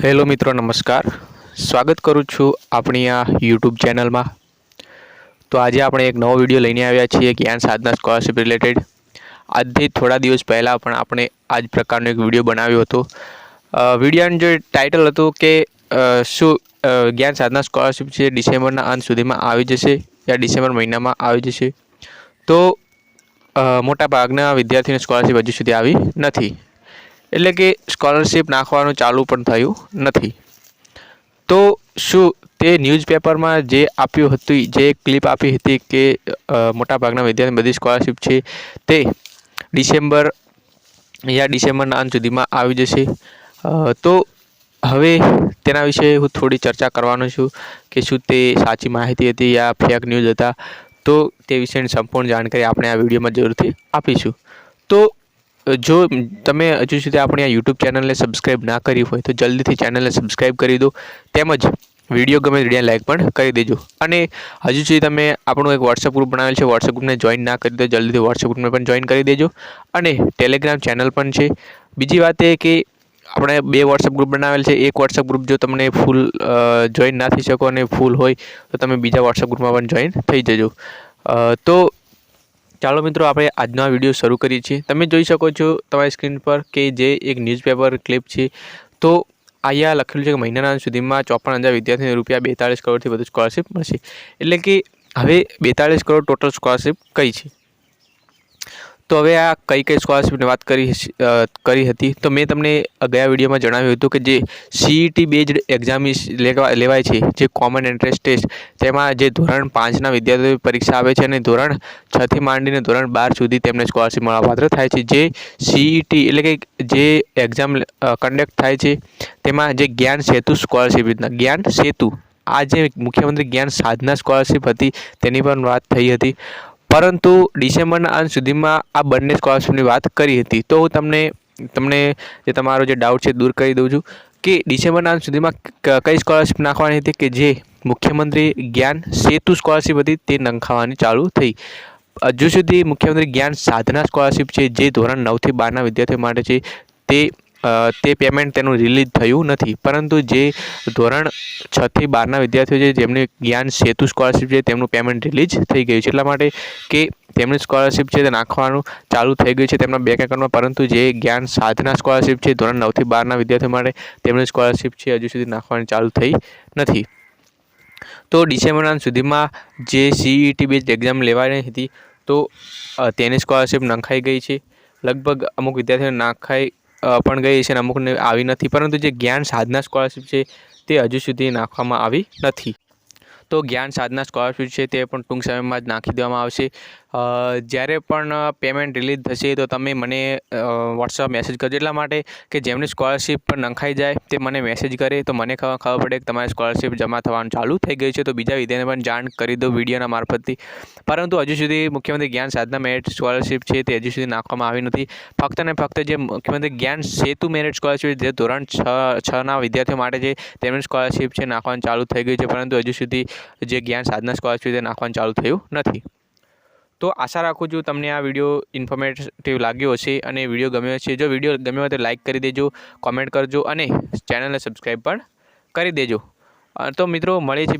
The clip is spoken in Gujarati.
હેલો મિત્રો, નમસ્કાર. સ્વાગત કરું છું આપણી આ યુટ્યુબ ચેનલમાં. તો આજે આપણે એક નવો વીડિયો લઈને આવ્યા છીએ, જ્ઞાન સાધના સ્કોલરશિપ રિલેટેડ આજથી થોડા દિવસ પહેલાં પણ આપણે આ જ પ્રકારનો એક વીડિયો બનાવ્યો હતો. વિડીયોનું જે ટાઇટલ હતું કે શું જ્ઞાન સાધના સ્કોલરશિપ છે ડિસેમ્બરના અંત સુધીમાં આવી જશે યા ડિસેમ્બર મહિનામાં આવી જશે? તો મોટા ભાગના વિદ્યાર્થીઓને સ્કોલરશિપ હજુ સુધી આવી નથી. એટલે કે સ્કોલરશિપ નાખવાનું ચાલુ પણ થયું નથી. તો શું તે ન્યૂઝપેપરમાં જે આપ્યું હતું, જે ક્લિપ આપી હતી કે મોટાભાગના વિદ્યાર્થી બધી સ્કોલરશિપ છે તે ડિસેમ્બર યા ડિસેમ્બરના અંત સુધીમાં આવી જશે. તો હવે તેના વિશે હું થોડી ચર્ચા કરવાનો છું કે શું તે સાચી માહિતી હતી યા ફેક ન્યૂઝ હતા. તો તે વિશેની સંપૂર્ણ જાણકારી આપણે આ વિડીયોમાં જરૂરથી આપીશું. તો જો તમે હજુ સુધી આપણી આ યુટ્યુબ ચેનલને સબસ્ક્રાઈબ ના કરી હોય તો જલ્દીથી ચેનલને સબસ્ક્રાઈબ કરી દો. તેમજ વીડિયો ગમે વીડિયો લાઇક પણ કરી દેજો. અને હજુ સુધી તમે આપણું એક વોટ્સઅપ ગ્રુપ બનાવેલ છે વોટ્સઅપ ગ્રુપને જોઈન ના કરી દો, જલ્દીથી વોટ્સઅપ ગ્રુપને પણ જોઈન કરી દેજો. અને ટેલિગ્રામ ચેનલ પણ છે. બીજી વાત એ કે આપણે બે વોટ્સઅપ ગ્રુપ બનાવેલ છે. એક વોટ્સઅપ ગ્રુપ જો તમને ફૂલ જોઈન ના થઈ શકો અને ફૂલ હોય તો તમે બીજા વોટ્સઅપ ગ્રુપમાં પણ જોઈન થઈ જજો. તો ચાલો મિત્રો, આપણે આજનો આ વીડિયો શરૂ કરીએ છીએ. તમે જોઈ શકો છો તમારી સ્ક્રીન પર કે જે એક ન્યૂઝપેપર ક્લિપ છે. તો અહીંયા લખેલું છે કે મહિનાના સુધીમાં ચોપન હજાર વિદ્યાર્થીને રૂપિયા બેતાળીસ કરોડથી વધુ સ્કોલરશીપ મળશે. એટલે કે હવે બેતાળીસ કરોડ ટોટલ સ્કોલરશીપ કઈ છે? તો હવે આ કઈ કઈ સ્કોલરશીપની વાત કરી કરી હતી? તો મેં તમને ગયા વિડીયોમાં જણાવ્યું હતું કે જે સીઈટી બેઝડ એક્ઝામ લેવા, લેવાય છે, જે કોમન એન્ટ્રન્સ ટેસ્ટ તેમાં જે ધોરણ પાંચના વિદ્યાર્થીઓ પરીક્ષા આવે છે અને ધોરણ છથી માંડીને ધોરણ બાર સુધી તેમને સ્કોલરશીપ મળવાપાત્ર થાય છે. જે સીઈટી એટલે કે જે એક્ઝામ કન્ડક્ટ થાય છે, તેમાં જે જ્ઞાન સેતુ સ્કોલરશિપ જ્ઞાન સેતુ, આ જે મુખ્યમંત્રી જ્ઞાન સાધના સ્કોલરશીપ હતી, તેની પણ વાત થઈ હતી. પરંતુ ડિસેમ્બરના અંત સુધીમાં આ બંને સ્કોલરશિપની વાત કરી હતી, તો હું તમને તમને જે તમારો જે ડાઉટ છે દૂર કરી દઉં છું કે ડિસેમ્બરના અંત સુધીમાં કઈ સ્કોલરશિપ નાખવાની હતી કે જે મુખ્યમંત્રી જ્ઞાન સેતુ સ્કોલરશિપ હતી તે નંખાવાની ચાલુ થઈ. હજુ સુધી મુખ્યમંત્રી જ્ઞાન સાધના સ્કોલરશિપ છે જે ધોરણ નવથી બારના વિદ્યાર્થીઓ માટે છે તે તે પેમેન્ટ તેનું રિલીઝ થયું નથી. પરંતુ જે ધોરણ છથી બારના વિદ્યાર્થીઓ છે, જેમને જ્ઞાન સેતુ સ્કોલરશિપ છે, તેમનું પેમેન્ટ રિલીઝ થઈ ગયું છે. એટલા માટે કે તેમની સ્કોલરશિપ છે તે નાખવાનું ચાલુ થઈ ગયું છે તેમના બેંક એકાઉન્ટમાં પરંતુ જે જ્ઞાન સાધના સ્કોલરશિપ છે, ધોરણ નવથી બારના વિદ્યાર્થીઓ માટે તેમની સ્કોલરશિપ છે હજુ સુધી નાખવાની ચાલુ થઈ નથી. તો ડિસેમ્બરના સુધીમાં જે સીઈટી બેઝ એક્ઝામ લેવાની હતી, તો તેની સ્કોલરશિપ નંખાઈ ગઈ છે. લગભગ અમુક વિદ્યાર્થીઓને નાખાઈ પણ ગઈ છે અને અમુકને આવી નથી. પરંતુ જે જ્ઞાન સાધના સ્કોલરશિપ છે તે હજુ સુધી નાખવામાં આવી નથી. તો જ્ઞાન સાધના સ્કોલરશીપ છે તે પણ ટૂંક સમયમાં જ નાખી દેવામાં આવશે. જ્યારે પણ પેમેન્ટ રિલીઝ થશે તો તમે મને વોટ્સઅપ મેસેજ કરજો. એટલા માટે કે જેમની સ્કોલરશીપ પર નંખાઈ જાય તે મને મેસેજ કરે. તો મને ખબર ખબર પડે કે તમારી સ્કોલરશીપ જમા થવાનું ચાલુ થઈ ગયું છે. તો બીજા વિદ્યાર્થીને પણ જાણ કરી દો વિડીયોના મારફતથી. પરંતુ હજુ સુધી મુખ્યમંત્રી જ્ઞાન સાધના મેરિટ સ્કોલરશીપ છે તે હજુ સુધી નાખવામાં આવી નથી. ફક્ત ને ફક્ત જે મુખ્યમંત્રી જ્ઞાન સેતુ મેરિટ સ્કોલરશીપ જે ધોરણ છ, છના વિદ્યાર્થીઓ માટે છે. તેમની સ્કોલરશીપ છે નાખવાનું ચાલુ થઈ ગયું છે. પરંતુ હજુ સુધી જે જ્ઞાન સાધના સ્કોલરશિપ તે નાખવાનું ચાલુ થયું નથી. તો આશા રાખું છું તમને આ વીડિયો ઇન્ફોર્મેટિવ લાગ્યો હશે અને વીડિયો ગમ્યો હશે. જો વીડિયો ગમ્યો હોય તો લાઇક કરી દેજો કોમેન્ટ કરજો અને ચેનલને સબસ્ક્રાઈબ પણ કરી દેજો. તો મિત્રો મળે છે